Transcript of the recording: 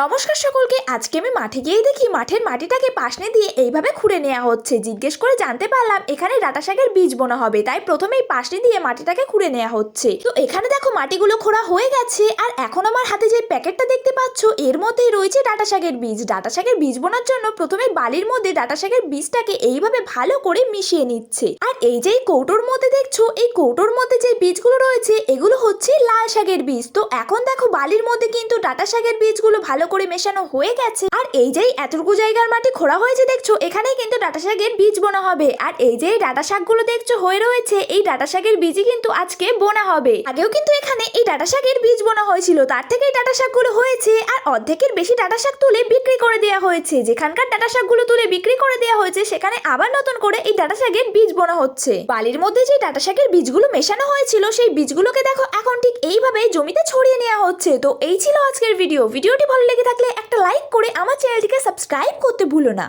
নমস্কার সকলকে, আজকে আমি মাঠে গিয়ে দেখি, মাঠের মাটিটাকে পাশনে দিয়ে এইভাবে খুঁড়ে নেওয়া হচ্ছে। জিজ্ঞেস করে জানতে পারলাম, এখানে ডাটা শাকের বীজ বোনা হবে, তাই প্রথমেই পাশনে দিয়ে মাটিটাকে খুঁড়ে নেওয়া হচ্ছে। তো এখানে দেখো মাটিগুলো খোঁড়া হয়ে গেছে, আর এখন আমার হাতে যে প্যাকেটটা পাচ্ছ এর মধ্যেই রয়েছে ডাটা শাকের বীজ। ডাটা শাকের বীজ বোনার জন্য প্রথমে বালির মধ্যে ডাটা শাকের বীজটাকে এইভাবে ভালো করে মিশিয়ে নিচ্ছে। আর এই যে কৌটোর মধ্যে দেখছ, এই কৌটোর মধ্যে যে বীজগুলো রয়েছে, এগুলো হচ্ছে লাল শাকের বীজ। তো এখন দেখো বালির মধ্যে কিন্তু ডাটা শাকের বীজগুলো ভালো করে মেশানো হয়ে গেছে। আর এই যে এতটুকু জায়গার মাটি খোঁড়া হয়েছে দেখছ, এখানেই কিন্তু ডাটা শাকের বীজ বোনা হবে। আর এই যে ডাটা শাকগুলো দেখছ হয়ে রয়েছে, এই ডাটা শাকের বীজই কিন্তু আজকে বোনা হবে। আগেও কিন্তু এখানে এই ডাটা শাকের বীজ বোনা হয়েছিল, তার থেকেই ডাটা শাকগুলো হয়েছে, আর অর্ধেকের বেশি ডাটা শাক তুলে বিক্রি করে দেওয়া হয়েছে। যেখানকার ডাটা শাকগুলো তুলে বিক্রি করে দেওয়া হয়েছে, সেখানে আবার নতুন করে এই ডাটা শাকের বীজ বোনা হচ্ছে। বালির মধ্যে যে ডাটা শাকের বীজগুলো মেশানো হয়েছিল, সেই বীজগুলোকে দেখো, এখন ঠিক এইভাবে জমিতে ছড়িয়ে নেওয়া হচ্ছে। তো এই ছিল আজকের ভিডিও। ভিডিওটি ভালো লেগে থাকলে একটা লাইক করে আমার চ্যানেলটিকে সাবস্ক্রাইব করতে ভুলো না